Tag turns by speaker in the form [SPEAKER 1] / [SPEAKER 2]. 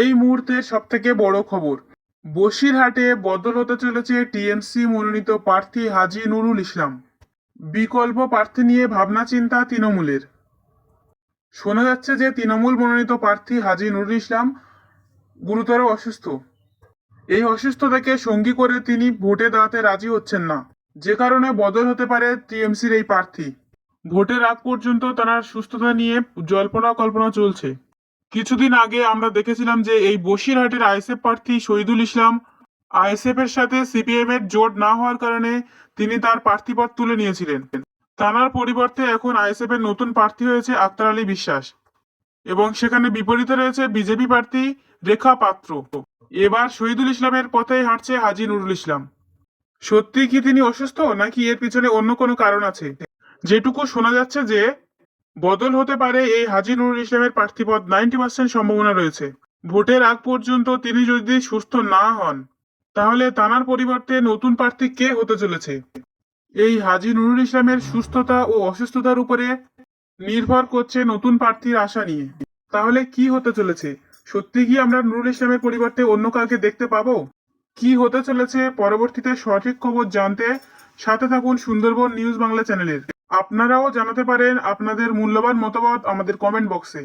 [SPEAKER 1] এই মুহূর্তের সব থেকে বড় খবর। বসিরহাটে বদল হতে চলেছে টিএমসি মনোনীত প্রার্থী হাজি নুরুল ইসলাম। বিকল্প প্রার্থী নিয়ে ভাবনা চিন্তা তৃণমূলের। শোনা যাচ্ছে যে তৃণমূল মনোনীত প্রার্থী হাজি নুরুল ইসলাম গুরুতর অসুস্থ। এই অসুস্থতাকে সঙ্গী করে তিনি ভোটে দাঁড়াতে রাজি হচ্ছেন না। যে কারণে বদল হতে পারে টিএমসির এই প্রার্থী। ভোটের আগ পর্যন্ত তার সুস্থতা নিয়ে জল্পনা কল্পনা চলছে। কিছুদিন আগে আমরা দেখেছিলাম যে এই বসিরহাটের আইএসএফ প্রার্থী শহীদুল ইসলাম আইএসএফ এর সাথে সিপিএম এর জোট না হওয়ার কারণে তিনি তার প্রার্থীপদ তুলে নিয়েছিলেন। তানার পরিবর্তে এখন আইএসএফ এর নতুন প্রার্থী হয়েছে আক্তার আলী বিশ্বাস এবং সেখানে বিপরীতে রয়েছে বিজেপি প্রার্থী রেখা পাত্র। এবার শহীদুল ইসলামের পথেই হাঁটছে হাজি নুরুল ইসলাম। সত্যি কি তিনি অসুস্থ নাকি এর পিছনে অন্য কোনো কারণ আছে? যেটুকু শোনা যাচ্ছে যে বদল হতে পারে এই হাজি নুরুল ইসলামের প্রার্থীপদ নাইনটি পার্সেন্ট সম্ভাবনা রয়েছে। ভোটের আগ পর্যন্ত তিনি যদি সুস্থ না হন, তাহলে তানার পরিবর্তে নতুন প্রার্থী কে হতে চলেছে? এই হাজি নুরুল ইসলামের সুস্থতা ও অসুস্থতার উপরে নির্ভর করছে নতুন প্রার্থীর আশা নিয়ে। তাহলে কি হতে চলেছে? সত্যি কি আমরা নুরুল ইসলামের পরিবর্তে অন্য কাউকে দেখতে পাবো? কি হতে চলেছে? পরবর্তীতে সঠিক খবর জানতে সাথে থাকুন সুন্দরবন নিউজ বাংলা চ্যানেলের। আপনারাও জানাতে পারেন আপনাদের মূল্যবান মতামত আমাদের কমেন্ট বক্সে